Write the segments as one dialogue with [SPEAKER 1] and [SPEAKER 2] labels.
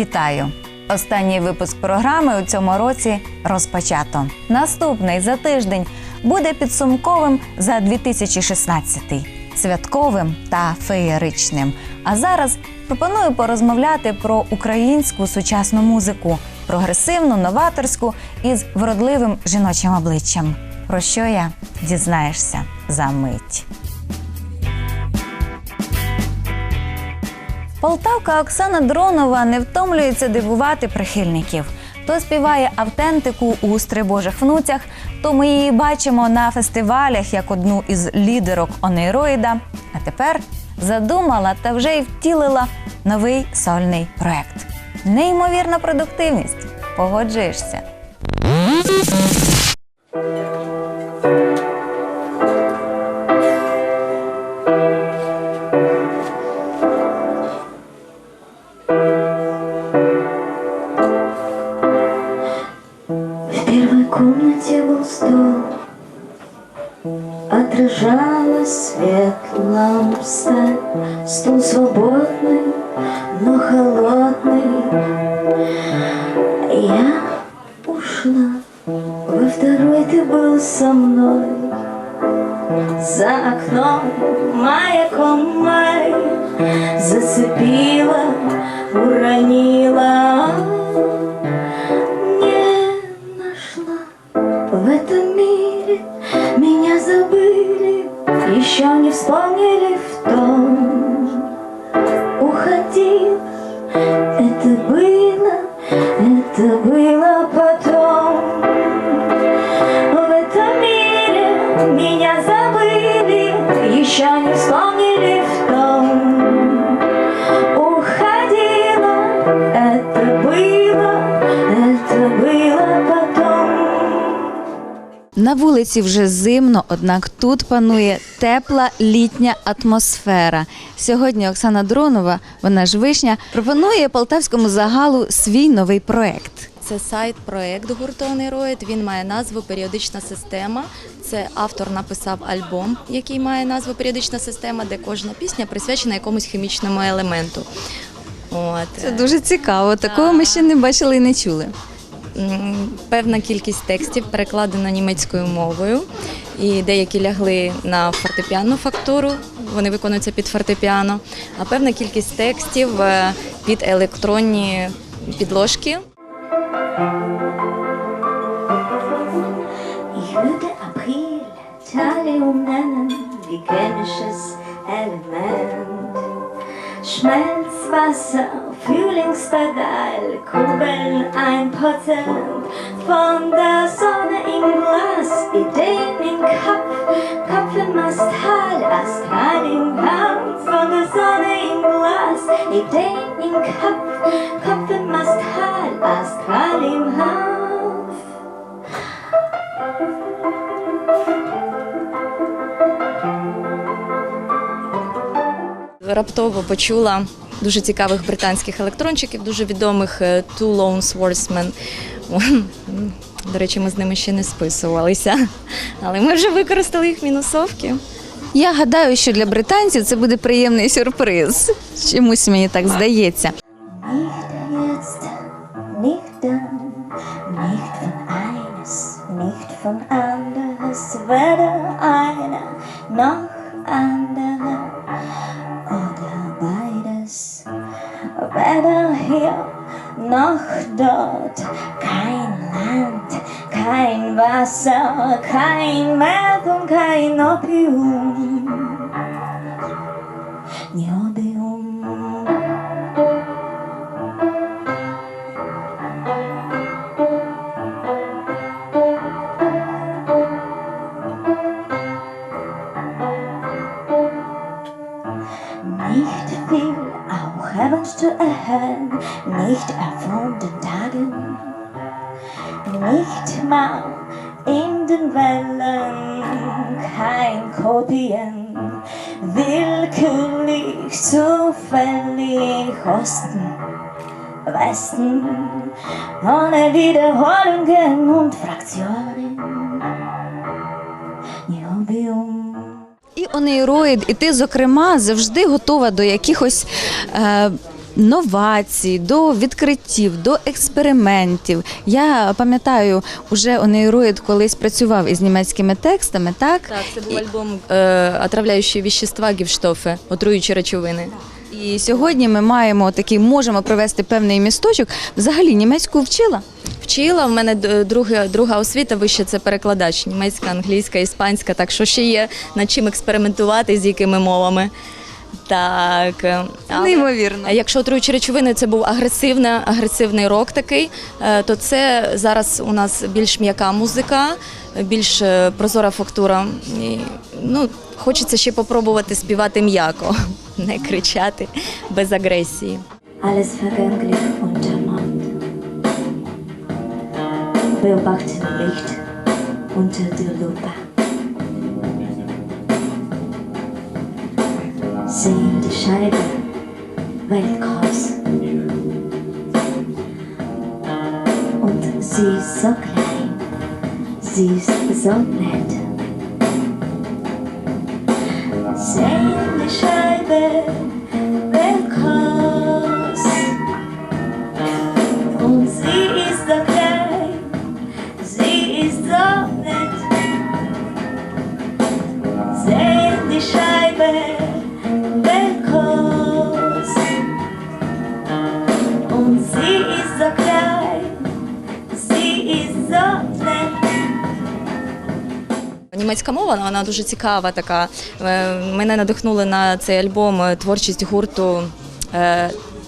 [SPEAKER 1] Вітаю! Останній випуск програми у цьому році розпочато. Наступний за тиждень буде підсумковим за 2016 святковим та феєричним. А зараз пропоную порозмовляти про українську сучасну музику, прогресивну, новаторську із вродливим жіночим обличчям. Про що я дізнаєшся за мить. Полтавка Оксана Дронова не втомлюється дивувати прихильників. То співає автентику у «Стрибожих внуцях, то ми її бачимо на фестивалях як одну із лідерок онейроїда. А тепер задумала та вже й втілила новий сольний проект. Неймовірна продуктивність. Погоджуєшся?
[SPEAKER 2] Отражалась свет ламп сталь, Стул свободный, но холодный. Я ушла, во второй ты был со мной. За окном маяком май Зацепила, уронила еще не вспомнили в том Уходил, это было, это было потом. В этом мире меня забыли, еще не вспомнили
[SPEAKER 1] На вулиці вже зимно, однак тут панує тепла літня атмосфера. Сьогодні Оксана Дронова, вона ж вишня, пропонує полтавському загалу свій новий проект.
[SPEAKER 3] Це сайт-проект гурту Онейроїд. Він має назву Періодична система. Це автор написав альбом, який має назву Періодична система, де кожна пісня присвячена якомусь хімічному елементу. От.
[SPEAKER 1] Це дуже цікаво. Такого ми ще не бачили і не чули.
[SPEAKER 3] Певна кількість текстів перекладена німецькою мовою, і деякі лягли на фортепіанну фактуру, вони виконуються під фортепіано, а певна кількість текстів е, під електронні підложки.
[SPEAKER 2] April Thallium nennen, wie chemisches Element. Schmelzwasser, Frühlingspedal, Kugeln ein Prozent. Von der Sonne im Glas, Ideen im Kopf, Kopf im Astral, Astral im Kampf. Von der Sonne im Glas, Ideen im Kopf, Kopf im Astral, Astral im Kampf.
[SPEAKER 3] Раптово почула дуже цікавих британських електрончиків, дуже відомих е, Two Lone Swordsmen. До речі, ми з ними ще не списувалися, але ми вже використали їх мінусовки.
[SPEAKER 1] Я гадаю, що для британців це буде приємний сюрприз. Чомусь мені так здається.
[SPEAKER 2] Nicht von eines, nicht von anderes, weder einer noch dort, kein Land, kein Wasser, kein Meer und kein Opium. Zu erhöhen, nicht erfunden Tagen, nicht mal in den Wellen, kein Kopien, willkürlich, zufällig Osten, Westen, ohne Wiederholungen und Fraktionen.
[SPEAKER 1] І онейроїд, і ти, зокрема, завжди готова до якихось е, новацій, до відкриттів, до експериментів. Я пам'ятаю, уже Онейроїд колись працював із німецькими текстами, так?
[SPEAKER 3] Так, це був альбом е, «Отравляючі вещества Гівштофи, отруючі речовини.
[SPEAKER 1] І сьогодні ми маємо такий, можемо провести певний місточок. Взагалі німецьку вчила.
[SPEAKER 3] Вчила, в мене друга, друга освіта вище це перекладач німецька, англійська, іспанська, так що ще є над чим експериментувати, з якими мовами. Так. але-
[SPEAKER 1] Неймовірно.
[SPEAKER 3] Якщо отруючі речовини це був агресивний, агресивний рок такий, е, то це зараз у нас більш м'яка музика, більш е, прозора фактура. І, ну, хочеться ще попробувати співати м'яко, не кричати без агресії.
[SPEAKER 2] Alles vergänglich unter Mond. Beobachten Licht unter der Lupe. Sehen die Scheibe weltgroß. Und sie ist so klein, sie ist so nett. Sehen die Scheibe
[SPEAKER 3] Німецька мова вона дуже цікава. Така Е, мене надихнули на цей альбом е, творчість гурту.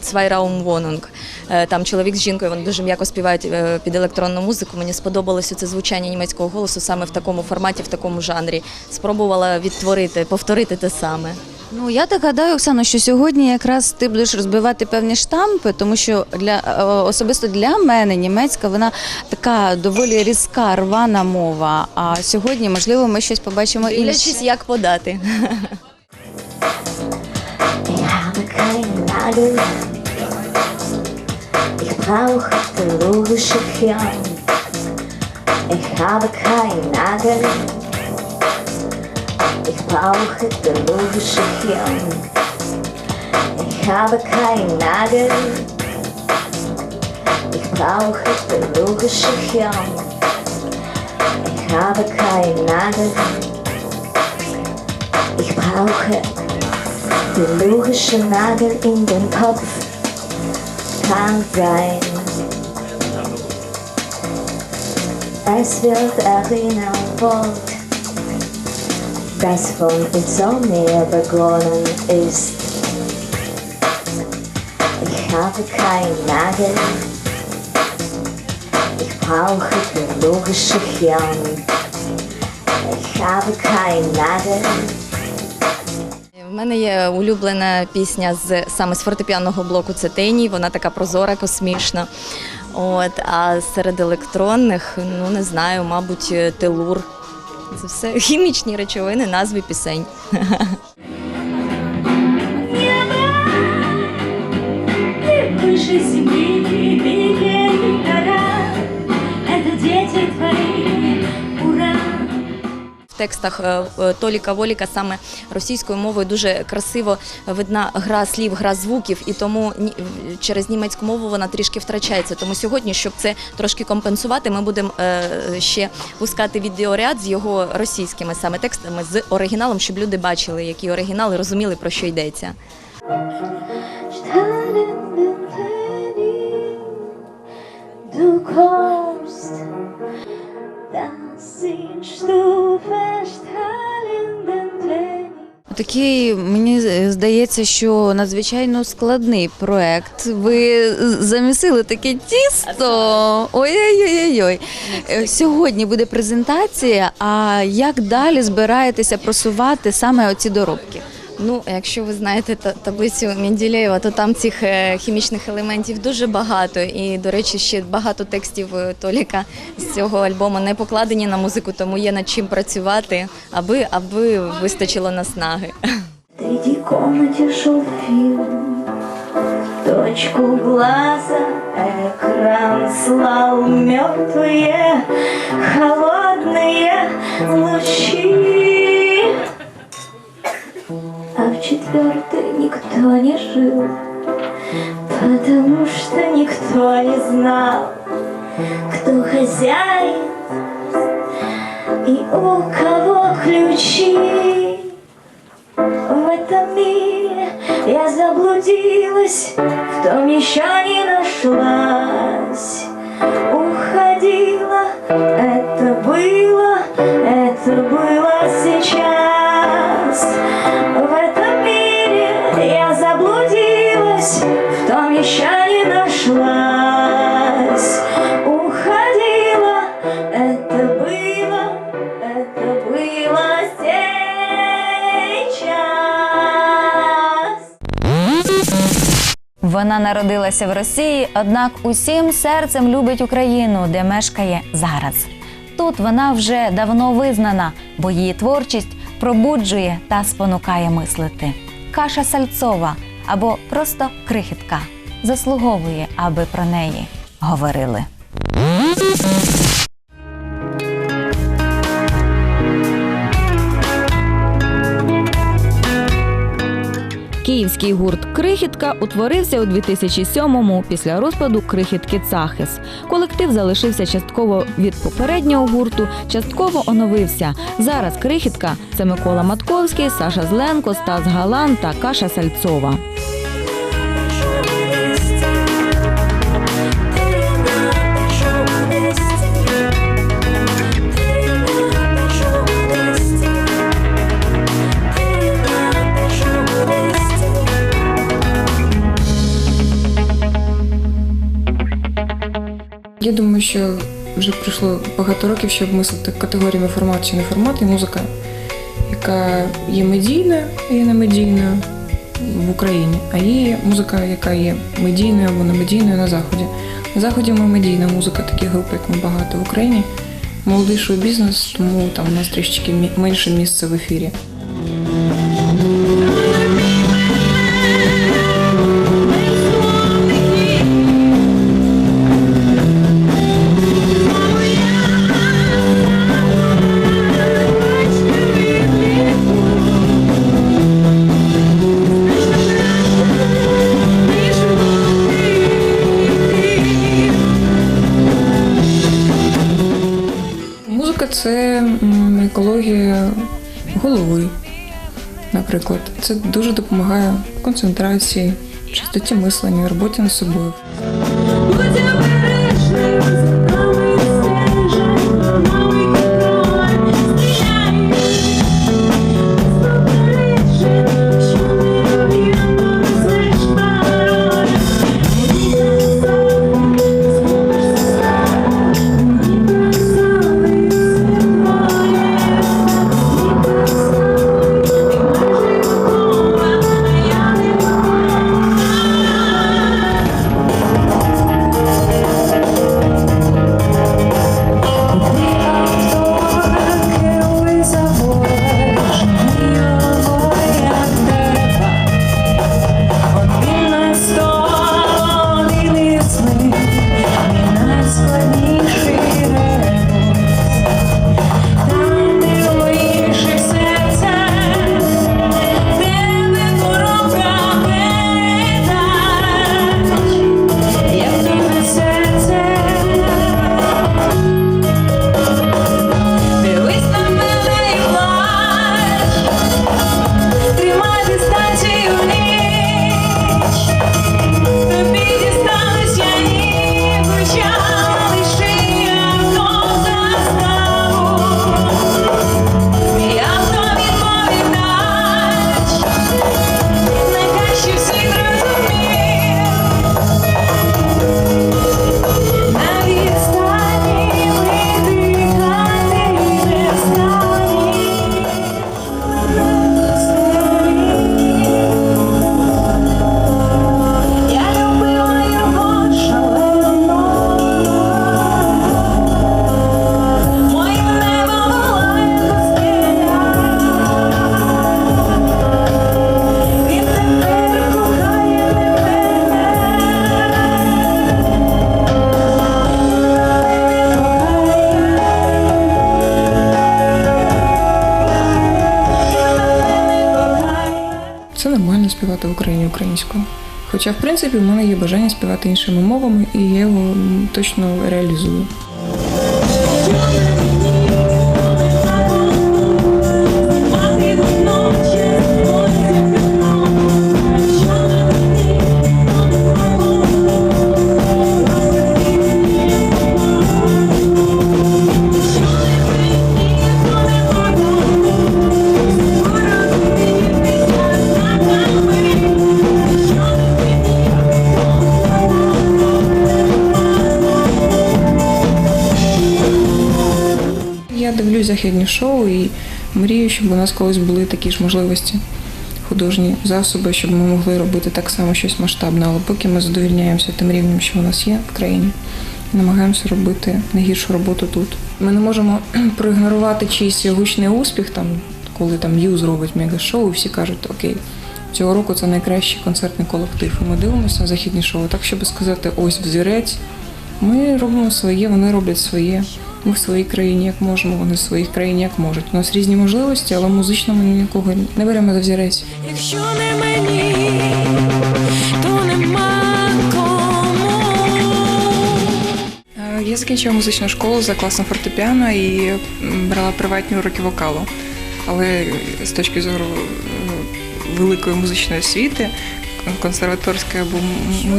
[SPEAKER 3] Цвайраум Вонунг. Е, Там чоловік з жінкою вони дуже м'яко співають е, під електронну музику. Мені сподобалося це звучання німецького голосу саме в такому форматі, в такому жанрі. Спробувала відтворити, повторити те саме.
[SPEAKER 1] Ну я так гадаю, Оксано, що сьогодні якраз ти будеш розбивати певні штампи, тому що для е, особисто для мене німецька вона така доволі різка, рвана мова. А сьогодні, можливо, ми щось побачимо інше.
[SPEAKER 3] Дивлячись, як подати.
[SPEAKER 2] Ich brauche logische Hirn. Ich habe keinen Nagel. Ich brauche das logische Hirn. Ich habe keinen Nagel. Ich brauche das logische Hirn. Ich habe keinen Nagel. Ich brauche der logische Nagel in den Kopf kann sein. Es wird erinnern Wort, das von Insomnia begonnen ist. Ich habe keinen Nagel. Ich brauche der logische Hirn. Ich habe keinen Nagel.
[SPEAKER 3] В мене є улюблена пісня з саме з фортепіанного блоку це Тені. Вона така прозора, космічна. От, а серед електронних, ну не знаю, мабуть, телур. Це все хімічні речовини, назви пісень.
[SPEAKER 2] Небо,
[SPEAKER 3] ти текстах е, е, Толіка Воліка саме російською мовою дуже красиво видна гра слів, гра звуків, і тому через німецьку мову вона трішки втрачається. Тому сьогодні, щоб це трошки компенсувати, ми будемо е, ще пускати відеоряд з його російськими саме текстами з оригіналом, щоб люди бачили, які оригінали, розуміли про що йдеться.
[SPEAKER 2] du kommst, das
[SPEAKER 1] Такий мені здається, що надзвичайно складний проект. Ви замісили таке тісто. Ой-ой-ой. Сьогодні буде презентація. А як далі збираєтеся просувати саме оці доробки?
[SPEAKER 3] Ну, якщо ви знаєте та- таблицю Менделєєва, то там цих е, хімічних елементів дуже багато. І, до речі, ще багато текстів е, Толіка з цього альбому не покладені на музику, тому є над чим працювати, аби, аби вистачило наснаги.
[SPEAKER 2] В третьей комнате шел фильм В точку глаза экран слал мертвые холодные лучи А в Четвертой никто не жил никто не знал, кто хозяин и у кого ключи. В этом мире я заблудилась, в том еще не нашлась. Уходила, это было, это было сейчас. заблудилась, в том еще не нашлась. Уходила, это было, это было сейчас.
[SPEAKER 1] Вона народилася в Росії, однак усім серцем любить Україну, де мешкає зараз. Тут вона вже давно визнана, бо її творчість пробуджує та спонукає мислити. Каша Сальцова або просто крихітка заслуговує, аби про неї говорили.
[SPEAKER 4] Київський гурт Крихітка утворився у 2007-му після розпаду крихітки Цахис. Колектив залишився частково від попереднього гурту, частково оновився. Зараз крихітка це Микола Матковський, Саша Зленко, Стас Галан та Каша Сальцова.
[SPEAKER 5] Я думаю, що вже пройшло багато років, щоб мислити категоріями формат чи не формат, і музика, яка є медійною, а є не медійною в Україні, а є музика, яка є медійною або не медійною на Заході. На Заході ми медійна музика, таких груп, як ми багато в Україні. Молодий шоу-бізнес, тому там у нас трішечки менше місця в ефірі. Наприклад. Це дуже допомагає концентрації, чистоті мислення, роботі над собою. Співати в Україні українською.
[SPEAKER 6] Хоча, в принципі, в мене є бажання співати іншими мовами, і я його точно реалізую. Західні шоу і мрію, щоб у нас колись були такі ж можливості, художні засоби, щоб ми могли робити так само щось масштабне. Але поки ми задовільняємося тим рівнем, що у нас є в країні, намагаємося робити найгіршу роботу тут. Ми не можемо проігнорувати чийсь гучний успіх, там, коли там Ю зробить мега-шоу, і всі кажуть, окей. Цього року це найкращий концертний колектив. Ми дивимося на західні шоу, так щоб сказати, ось взірець, ми робимо своє, вони роблять своє. Ми в своїй країні як можемо, вони в своїй країні як можуть. У нас різні можливості, але музично ми нікого не беремо за взірець.
[SPEAKER 5] Якщо не мені, то нема кому.
[SPEAKER 6] Е, Я закінчила музичну школу за класом фортепіано і брала приватні уроки вокалу. Але з точки зору е, великої музичної освіти, консерваторська або м-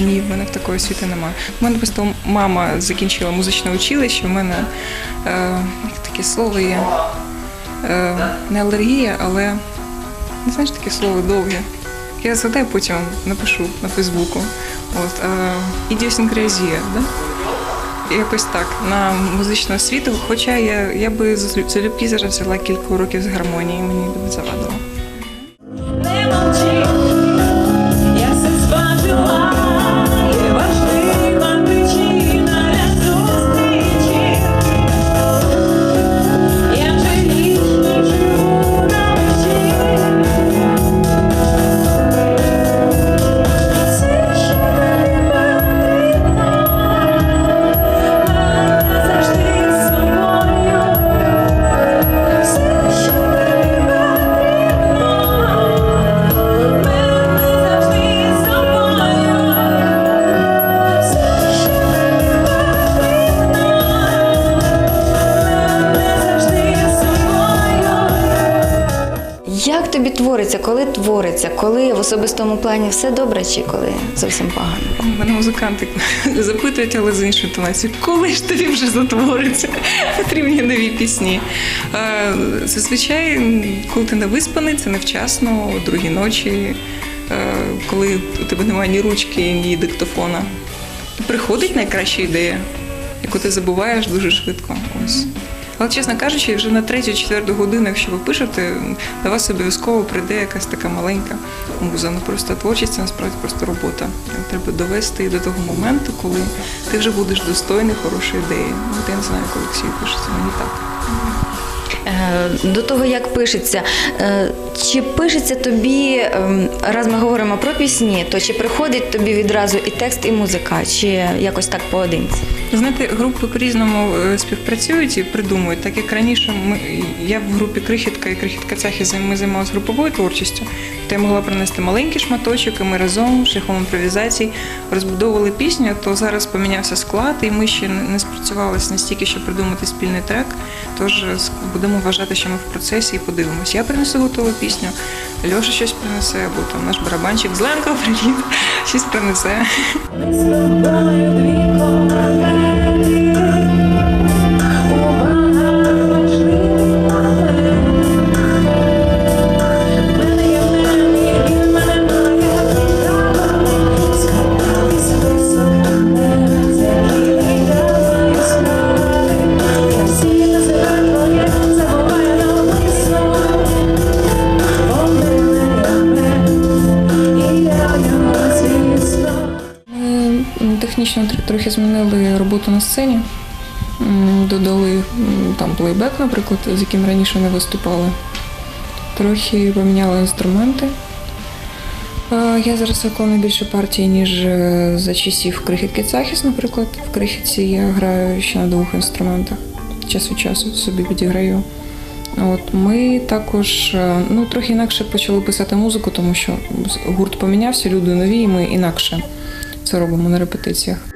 [SPEAKER 6] ні, в мене такої освіти немає. У мене просто мама закінчила музичне училище, у мене е, таке слово є е, не алергія, але не знаєш таке слово довге. Я згадаю, потім напишу на Фейсбуку. От, е, ідіосінкразія, да? Якось так, на музичну освіту, хоча я, я би залю- залюбки зараз взяла кілька уроків з гармонії, мені завадило.
[SPEAKER 1] Коли твориться, коли в особистому плані все добре чи коли зовсім погано?
[SPEAKER 6] Мене музиканти запитують, але з іншою інтонацією, коли ж тобі вже затвориться? Потрібні нові пісні. Е, Зазвичай, коли ти не виспаний, це невчасно, о другій ночі, е, коли у тебе немає ні ручки, ні диктофона. Приходить найкраща ідея, яку ти забуваєш дуже швидко. Але, чесно кажучи, вже на третю-четверту годину, якщо ви пишете, до вас обов'язково прийде якась така маленька муза. Ну просто творчість це насправді просто робота. Треба довести до того моменту, коли ти вже будеш достойний хорошої ідеї. Ну, От я не знаю, коли всі пишеться, мені так.
[SPEAKER 1] Е, До того, як пишеться, е, чи пишеться тобі, ем, раз ми говоримо про пісні, то чи приходить тобі відразу і текст, і музика, чи якось так поодинці?
[SPEAKER 6] Знаєте, групи по-різному е, співпрацюють і придумують. Так як раніше ми, я в групі Крихітка і Крихітка зай- ми займалися груповою творчістю, то я могла принести маленький шматочок, і ми разом шляхом імпровізацій розбудовували пісню, то зараз помінявся склад, і ми ще не спрацювалися настільки, щоб придумати спільний трек. Тож с- будемо вважати, що ми в процесі і подивимось. Я принесу готову пісню, Льоша щось принесе, або там наш барабанчик Зленко, привіт, щось принесе. Плейбек, наприклад, з яким раніше не виступали. Трохи поміняли інструменти. Е, Я зараз виконую більше партій, ніж е, за часів крихітки Цахіс, наприклад. В крихітці я граю ще на двох інструментах. Час від часу собі підіграю.
[SPEAKER 5] От ми також е, ну трохи інакше почали писати музику, тому що гурт помінявся, люди нові, і ми інакше це робимо на репетиціях.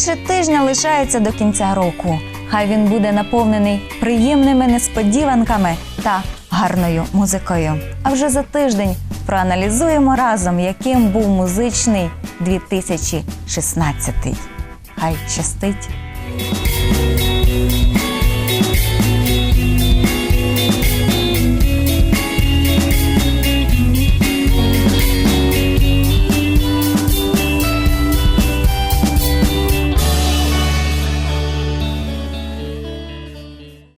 [SPEAKER 1] Менше тижня лишається до кінця року. Хай він буде наповнений приємними несподіванками та гарною музикою. А вже за тиждень проаналізуємо разом, яким був музичний 2016. Хай щастить!